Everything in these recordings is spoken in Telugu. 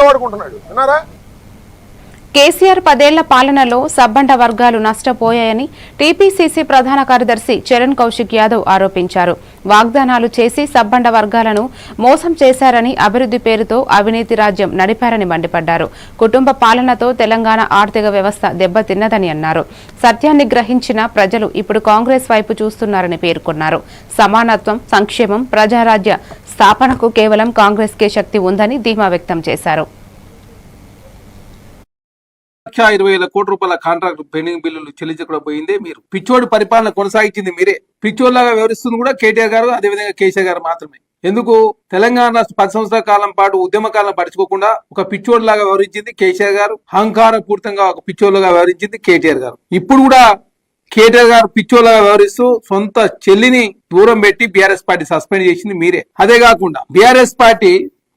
విచ్చలవిడిగా వాడుకుంటున్నాడు. విన్నారా? కేసీఆర్ పదేళ్ళ పాలనలో సబ్బండ వర్గాలు నష్టపోయాయని టీపీసీసీ ప్రధాన కార్యదర్శి చరణ్ కౌశిక్ యాదవ్ ఆరోపించారు. వాగ్దానాలు చేసి సబ్బండ వర్గాలను మోసం చేశారని అభివృద్ధి పేరుతో అవినీతి రాజ్యం నడిపారని మండిపడ్డారు. కుటుంబ పాలనతో తెలంగాణ ఆర్థిక వ్యవస్థ దెబ్బతిన్నదని అన్నారు. సత్యాన్ని గ్రహించిన ప్రజలు ఇప్పుడు కాంగ్రెస్ వైపు చూస్తున్నారని పేర్కొన్నారు. సమానత్వం సంక్షేమం ప్రజారాజ్య స్థాపనకు కేవలం కాంగ్రెస్కే శక్తి ఉందని ధీమా వ్యక్తం చేశారు. లక్ష ఇరవై వేల కోటి రూపాయల కాంట్రాక్ట్ పెండింగ్ బిల్లులు చెల్లించకుండా పోయిందే. మీరు పిచ్చోడు పరిపాలన కొనసాగించింది మీరే. పిచ్చోడ్లాగా వివరిస్తుంది కూడా కేటీఆర్ గారు అదేవిధంగా కేసీఆర్ గారు మాత్రమే. ఎందుకు? తెలంగాణ రాష్ట్ర పది సంవత్సరాల కాలం పాటు ఉద్యమ కాలం పడుచుకోకుండా ఒక పిచ్చోడ్ లాగా వ్యవహరించింది కేసీఆర్ గారు అహంకార పూర్తంగా ఒక పిచ్చోడ్లాగా వ్యవహరించింది కేటీఆర్ గారు. ఇప్పుడు కూడా కేటీఆర్ గారు పిచ్చోలాగా వ్యవహరిస్తూ సొంత చెల్లిని దూరం పెట్టి బీఆర్ఎస్ పార్టీ సస్పెండ్ చేసింది మీరే. అదే కాకుండా బీఆర్ఎస్ పార్టీ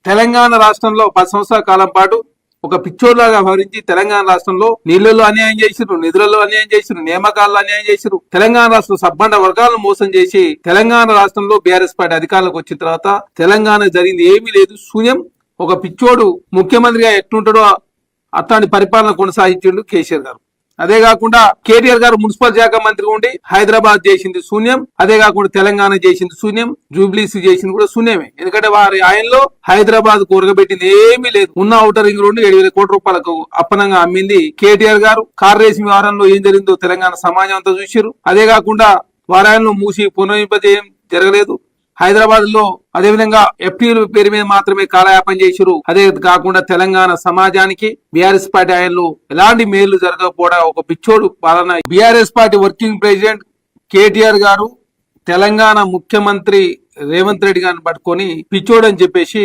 తెలంగాణ రాష్ట్రంలో పది సంవత్సరాల కాలం పాటు ఒక పిచ్చోడ్లాగా వ్యవహరించి తెలంగాణ రాష్ట్రంలో నీళ్ళలో అన్యాయం చేసిరు నిధులలో అన్యాయం చేసిరు నియామకాల్లో అన్యాయం చేసిరు తెలంగాణ రాష్ట్రం సబ్బండ వర్గాలను మోసం చేసి తెలంగాణ రాష్ట్రంలో బీఆర్ఎస్ పార్టీ అధికారంలోకి వచ్చిన తర్వాత తెలంగాణ జరిగింది ఏమీ లేదు. శూన్యం ఒక పిచ్చోడు ముఖ్యమంత్రిగా ఎట్లుంటాడో అట్లాంటి పరిపాలన కొనసాగించిండు కేసీఆర్ గారు. అదే కాకుండా కేటీఆర్ గారు మున్సిపల్ శాఖ మంత్రి ఉండి హైదరాబాద్ చేసింది శూన్యం. అదే కాకుండా తెలంగాణ చేసింది శూన్యం. జూబ్లీస్ చేసింది కూడా శూన్యమే. ఎందుకంటే వారి ఆయనలో హైదరాబాద్ కూరగబెట్టింది ఏమీ లేదు. ఉన్న ఔటర్ రింగ్ రోడ్డు ఏడు వేల కోట్ల రూపాయలకు అప్పనంగా అమ్మింది కేటీఆర్ గారు. కార్ రేసింగ్ వ్యవహారంలో ఏం జరిగిందో తెలంగాణ సమాజం అంతా చూసారు అదే కాకుండా వారాయణను మూసి పునరుద్ధం జరగలేదు. హైదరాబాద్లో అదేవిధంగా ఎఫ్టీల పేరు మీద మాత్రమే కాలయాపన చేశారు అదే కాకుండా తెలంగాణ సమాజానికి బీఆర్ఎస్ పార్టీ ఆయనలో ఎలాంటి మేలు జరగకపోవడం ఒక పిచ్చోడు పాలన. BRS party working president KTR గారు తెలంగాణ ముఖ్యమంత్రి రేవంత్ రెడ్డి గారిని పట్టుకొని పిచ్చోడు అని చెప్పేసి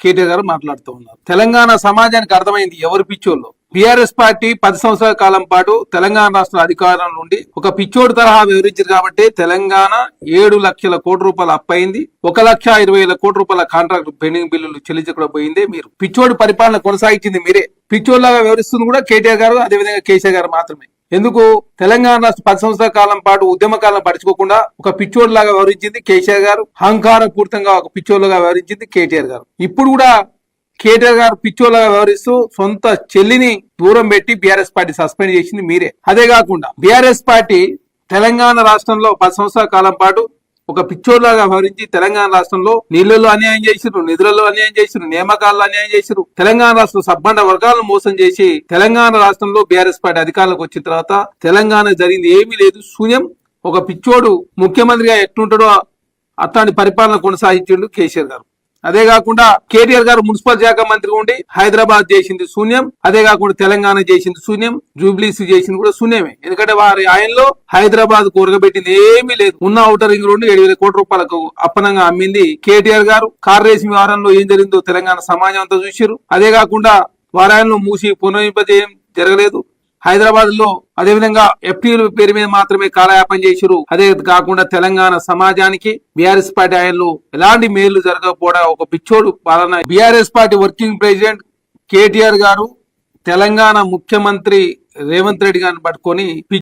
కేటీఆర్ గారు మాట్లాడుతూ ఉన్నారు. తెలంగాణ సమాజానికి అర్థమైంది ఎవరు పిచ్చోళ్ళు? బీఆర్ఎస్ పార్టీ పది సంవత్సరాల కాలం పాటు తెలంగాణ రాష్ట్ర అధికారం నుండి ఒక పిచ్చోడు తరహా వివరించారు కాబట్టి తెలంగాణ ఏడు లక్షల కోటి రూపాయలు అప్పయింది ఒక లక్ష ఇరవై వేల కోటి రూపాయల కాంట్రాక్ట్ పెండింగ్ బిల్లులు చెల్లించకుండా పోయింది. మీరు పిచ్చోడి పరిపాలన కొనసాగించింది మీరే. పిచ్చోడ్లాగా వ్యవహరిస్తుంది కూడా కేటీఆర్ గారు అదేవిధంగా కేసీఆర్ గారు మాత్రమే. ఎందుకు? తెలంగాణ రాష్ట్ర పది సంవత్సరాల కాలం పాటు ఉద్యమ కాలం పడుచుకోకుండా ఒక పిచ్చోడ్ లాగా వ్యవహరించింది కేసీఆర్ గారు. అహంకార పూర్తంగా ఒక పిచ్చోడ్లాగా వ్యవహరించింది కేటీఆర్ గారు. ఇప్పుడు కూడా కేటీఆర్ గారు పిచ్చోలాగా వ్యవహరిస్తూ సొంత చెల్లిని దూరం పెట్టి బీఆర్ఎస్ పార్టీ సస్పెండ్ చేసింది మీరే. అదే కాకుండా బీఆర్ఎస్ పార్టీ తెలంగాణ రాష్ట్రంలో పది సంవత్సరాల కాలం పాటు ఒక పిచ్చోర్లాగా వ్యవహరించి తెలంగాణ రాష్ట్రంలో నీళ్ళలో అన్యాయం చేసిరు నిధులలో అన్యాయం చేసిరు నియామకాల్లో అన్యాయం చేసిరు తెలంగాణ రాష్ట్రం సబ్బండ వర్గాలను మోసం చేసి తెలంగాణ రాష్ట్రంలో బీఆర్ఎస్ పార్టీ అధికారంలోకి వచ్చిన తర్వాత తెలంగాణ జరిగింది ఏమీ లేదు. శూన్యం ఒక పిచ్చోడు ముఖ్యమంత్రిగా ఎట్లుంటాడో అట్లాంటి పరిపాలన కొనసాగించిండు కేసీఆర్ గారు. అదే కాకుండా కేటీఆర్ గారు మున్సిపల్ శాఖ మంత్రి ఉండి హైదరాబాద్ చేసింది శూన్యం. అదే కాకుండా తెలంగాణ చేసింది శూన్యం. జూబ్లీస్ చేసింది కూడా శూన్యమే. ఎందుకంటే వారి ఆయనలో హైదరాబాద్ కూరగబెట్టింది ఏమీ లేదు. ఉన్న ఔటర్ రింగ్ రోడ్డు ఏడు వేల కోట్ల రూపాయలకు అప్పనంగా అమ్మింది కేటీఆర్ గారు. కార్ రేసింగ్ వ్యవహారంలో ఏం జరిగిందో తెలంగాణ సమాజం అంతా చూసారు అదే కాకుండా వారాయణలో మూసి పునరింపజేయం జరగలేదు. హైదరాబాద్లో అదేవిధంగా ఎఫ్టీల పేరు మీద మాత్రమే కాలయాపన చేశారు అదే కాకుండా తెలంగాణ సమాజానికి బీఆర్ఎస్ పార్టీ ఆయనలో ఎలాంటి మేలు జరగకపోవడం ఒక పిచ్చోడు పాలన. BRS party working president KTR గారు తెలంగాణ ముఖ్యమంత్రి రేవంత్ రెడ్డి గారిని పట్టుకొని